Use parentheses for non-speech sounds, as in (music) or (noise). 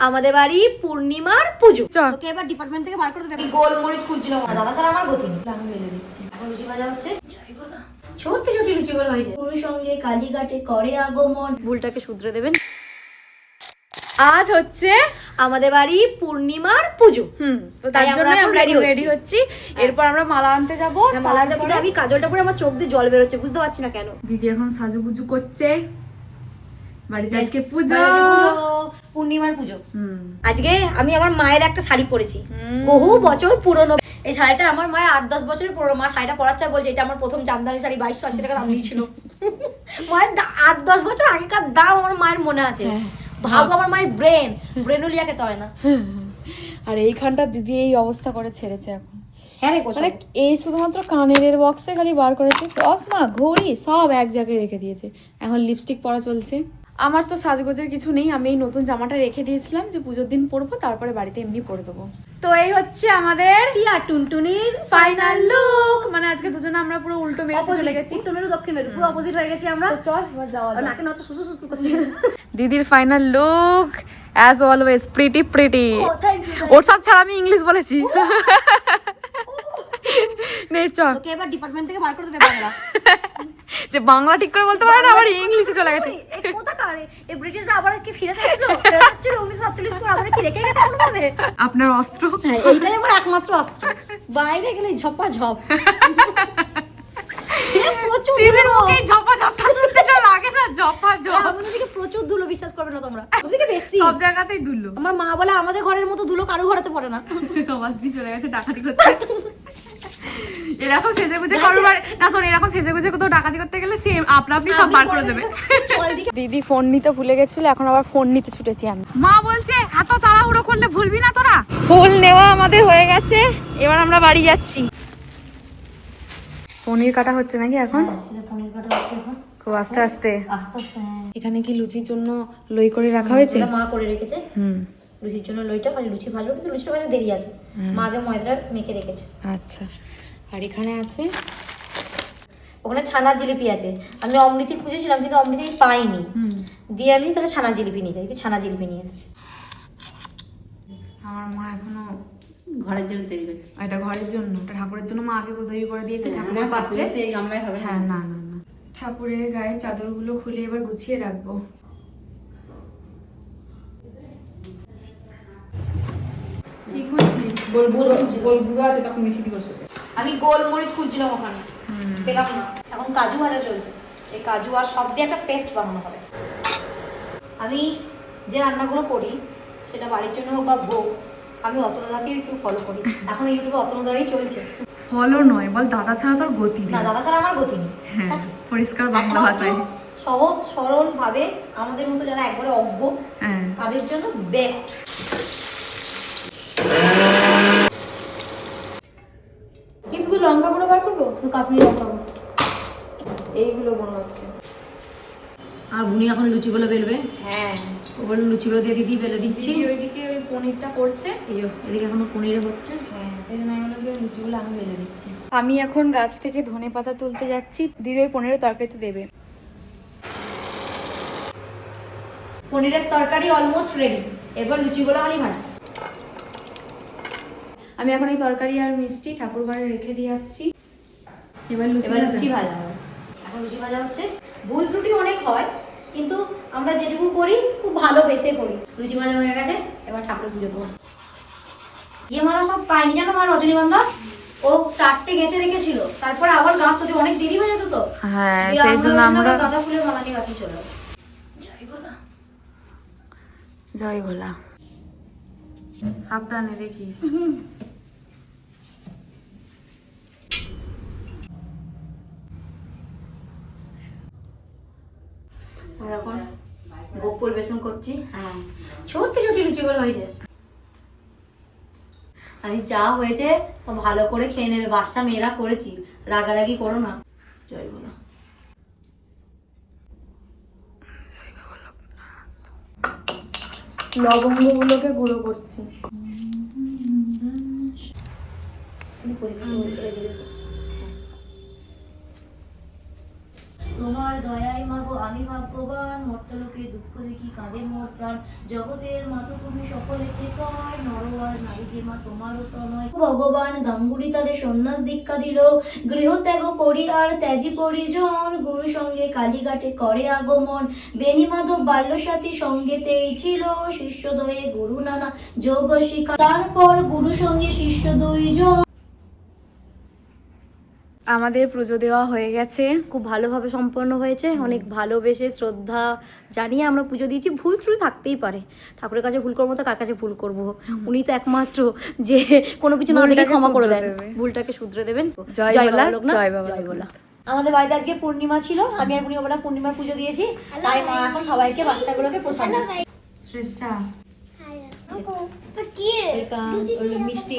আমাদের বাড়ি পূর্ণিমার পুজো। ওকে এবার ডিপার্টমেন্ট থেকে বার করে দেবে। গোলমরিচ খুলছিল না দাদা ছাড়া আমার গতি নেই। আমি বেলে দিচ্ছি এখন লুচি ভাজা হচ্ছে। ছোট্ট ছোট লুচিগুলো হয়েছে। পুরুষ সঙ্গে কালীঘাটে করে আগমন। ভুলটাকে শুধরে দেবেন। আজ হচ্ছে আমাদের বাড়ি পূর্ণিমার পুজো। হুম তো তাই জন্য আমরা রেডি হচ্ছি। হচ্ছি। এরপর আমরা মালা আনতে যাব। হ্যাঁ, মালাটা পরে আমি কাজলটা পরে আমার চোখ দিয়ে জল বেরোচ্ছে বুঝতে পারছি না কেন। দিদি এখন সাজুগুজু করছে। বাড়িতে আজকে পুজো। পূর্ণিমার পুজো। আজকে আমি আমার মায়ের একটা শাড়ি পরেছি। বহু বছর পুরনো। এই শাড়িটা আমার মায়ের আট দশ বছরের পুরনো। মা শাড়িটা পরার চার বলছে এটা আমার প্রথম জামদানি শাড়ি বাইশশো আশি টাকা দাম নিয়েছিল। (laughs) মায়ের আট দশ বছর আগেকার দাম আমার মায়ের মনে আছে। হ্যাঁ। ভাবো আমার মায়ের ব্রেন। ব্রেনুলিয়াকে তয় না। আর এইখানটা দিদি এই অবস্থা করে ছেড়েছে এখন। হ্যাঁ মানে এই শুধুমাত্র কানের বক্সে খালি বার করেছে। চশমা ঘড়ি সব এক জায়গায় রেখে দিয়েছে। এখন লিপস্টিক পরা চলছে। আমার তো সাজগোজের কিছু নেই আমি এই নতুন জামাটা রেখে দিয়েছিলাম যে পুজোর দিন পরবো তারপরে বাড়িতে এমনি পরে দেবো। তো এই হচ্ছে আমাদের টিয়া টুনটুনির ফাইনাল লুক মানে আজকে দুজনে আমরা পুরো উল্টো মেরে চলে গেছি। উত্তর মেরু দক্ষিণ মেরু পুরো অপোজিট হয়ে গেছি আমরা। চল এবার যাওয়া আর নাকে নত সুসু সুসু করছে। দিদির final look as always pretty pretty ওর সব ছাড়া আমি ইংলিশ বলেছি। নে চল। ওকে এবার ডিপার্টমেন্ট থেকে বার করে দেবে বাংলা (laughs) যে বাংলা ঠিক করে বলতে পারে না আবার ইংলিশে চলে গেছে। এই কোথাকার? এই ব্রিটিশরা আবার কি ফিরে আসলো? আসছিল উনিশশো সাতচল্লিশ পর আবার কি রেখে গেছে কোনোভাবে? আপনার অস্ত্র? হ্যাঁ এইটাই আমার একমাত্র অস্ত্র। বাইরে গেলে ঝপা ঝপ প্রচুর ধুলো। ঝপটা শুনতে লাগে না ঝপা ঝপ আমাদের প্রচুর ধুলো বিশ্বাস করবে না তোমরা। ওদিকে বেশি। সব জায়গাতেই দুললো আমার মা বলে আমাদের ঘরের মতো ধুলো কারও ঘরেতে পড়ে না। (laughs) চলে গেছে ডাকাতি করতে। এরকম সেজে গুজে কারোর না শোন এরকম সেজে গুজে কোথাও ডাকাতি করতে গেলে সেম আপনা আপনি সব বার করে দেবে। দিদি ফোন নিতে ভুলে গেছিল এখন আবার ফোন নিতে ছুটেছি আমি। মা বলছে এত তাড়াহুড়ো করলে ভুলবি না তোরা? ফুল নেওয়া আমাদের হয়ে গেছে এবার আমরা বাড়ি যাচ্ছি। পনির কাটা হচ্ছে নাকি এখন? পনির কাটা হচ্ছে এখন। খুব আস্তে আস্তে। আস্তে আস্তে হ্যাঁ। এখানে কি লুচির জন্য লই করে রাখা হয়েছে? মা করে রেখেছে। হুম। লুচির জন্য লইটা খালি লুচি ভালো কিন্তু লুচির ভাজা দেরি আছে। মা আগে ময়দাটা মেখে রেখেছে। আচ্ছা। আর এখানে আছে ওখানে ছানার জিলিপি আছে আমি অমৃতি খুঁজেছিলাম কিন্তু অমৃতি পাইনি হুম দিয়ে আমি তাহলে ছানা জিলিপি নিয়ে যাই ছানা জিলিপি নিয়ে এসেছি আমার মা এখনও ঘরের জন্য তৈরি করছি এটা ঘরের জন্য ওটা ঠাকুরের জন্য মা আগে তৈরি করে দিয়েছে ঠাকুরের পাত্রে এই গামলায় হবে হ্যাঁ না না না ঠাকুরের গায়ে চাদরগুলো খুলে এবার গুছিয়ে রাখব কি খুঁজছিস গোল বুড়ো আছে তখন মিশি দিব আমি গোলমরিচ খুঁজছিলাম ওখানে। পেলাম না। এখন কাজু ভাজা চলছে। এই কাজু আর সব দিয়ে একটা পেস্ট বানানো হবে। আমি যে রান্নাগুলো করি সেটা বাড়ির জন্য হোক বা ভোগ আমি অতনুদাকে একটু ফলো করি। এখন ইউটিউবে অতনুদারই চলছে। ফলো নয় বল দাদা ছাড়া তোর গতি না দাদা ছাড়া আমার গতি নেই। হ্যাঁ পরিষ্কার বাংলা ভাষায়। সহজ সরল ভাবে আমাদের মতো যারা একবারে অজ্ঞ হ্যাঁ। তাদের জন্য বেস্ট কি শুধু লঙ্কা গুঁড়ো বার করব শুধু কাশ্মীরি লঙ্কা এইগুলো হচ্ছে। আর উনি এখন লুচিগুলো বেলবে? হ্যাঁ। ওগুলো লুচিগুলো দিয়ে দিদি বেলে দিচ্ছি। ওইদিকে ওই পনিরটা করছে। এই এদিকে এখনও পনিরে হচ্ছে। হ্যাঁ আমি লুচিগুলো আমি বেলে দিচ্ছি। আমি এখন গাছ থেকে ধনে পাতা তুলতে যাচ্ছি। দিদি ওই পনিরের তরকারিতে দেবে। পনিরের তরকারি অলমোস্ট রেডি এবার লুচিগুলো খালি ভাজবো। আমি এখন এই তরকারি আর মিষ্টি ঠাকুর ঘরে রেখে দিয়ে আসছি। এবার লুচি এবার ভাজা। লুচি ভাজা হবে। এখন লুচি ভাজা হচ্ছে। ভুল ত্রুটি অনেক হয় কিন্তু আমরা যেটুকু করি খুব ভালো বেসে করি। লুচি ভাজা হয়ে গেছে এবার ঠাকুর পুজো দেবো। ইয়ে মারা সব পাইনি জানো মা রজনীগন্ধা ও চারটে গেঁথে রেখেছিল তারপরে আবার গাছ তো অনেক দেরি হয়ে যেত তো। হ্যাঁ সেই জন্য আমরা গাঁদা ফুলের মালা নিয়ে বাকি জয় ভোলা। সাবধানে দেখিস। আর এখন ভোগ পরিবেশন করছি। হ্যাঁ ছোট্ট ছোট লুচিগুলো হয়েছে। আমি যা হয়েছে সব ভালো করে খেয়ে নেবে। বাচ্চা মেয়েরা করেছি। রাগারাগি করো না। জয় বলো। লবঙ্গগুলোকে গুঁড়ো করছি। তোমার দয়ায় মাগো, আমি ভাগ্যবান। মর্তলোকে দুঃখ দেখি কাঁদে মোর প্রাণ। জগতের মাতো তুমি সকলেতে কয় নর আর নারী যে মা তোমারও তো নয় ভগবান গাঙ্গুলি তাদের সন্ন্যাস দীক্ষা দিল। গৃহত্যাগ করি আর ত্যাজি পরিজন। গুরু সঙ্গে কালীঘাটে করে আগমন। বেনি মাধব বাল্য সাথী সঙ্গেতেই ছিল শিষ্যদয়ে গুরু নানা যোগ শিক্ষা তারপর গুরু সঙ্গে শিষ্য দুইজন। আমাদের পুজো দেওয়া হয়ে গেছে। খুব ভালোভাবে সম্পন্ন হয়েছে। অনেক ভালোবেসে শ্রদ্ধা জানিয়ে আমরা পুজো দিয়েছি। ভুল ত্রুটি থাকতেই পারে। ঠাকুরের কাছে ভুল করব তো কার কাছে ভুল করব? উনি তো একমাত্র যে কোনো কিছু না দেখে ভুলটাকে ক্ষমা করে দেন। দেবে। ভুলটাকে শুধরে দেবেন। জয় বাবা বলা, জয় বাবা বলা। আমাদের বাড়িতে আজকে পূর্ণিমা ছিল। আমি আর পূর্ণিমা বলা পূর্ণিমার পুজো দিয়েছি। তাই মা এখন সবাইকে বাচ্চাগুলোকে প্রসাদ দিচ্ছে। শ্রেষ্ঠা। মিষ্টি।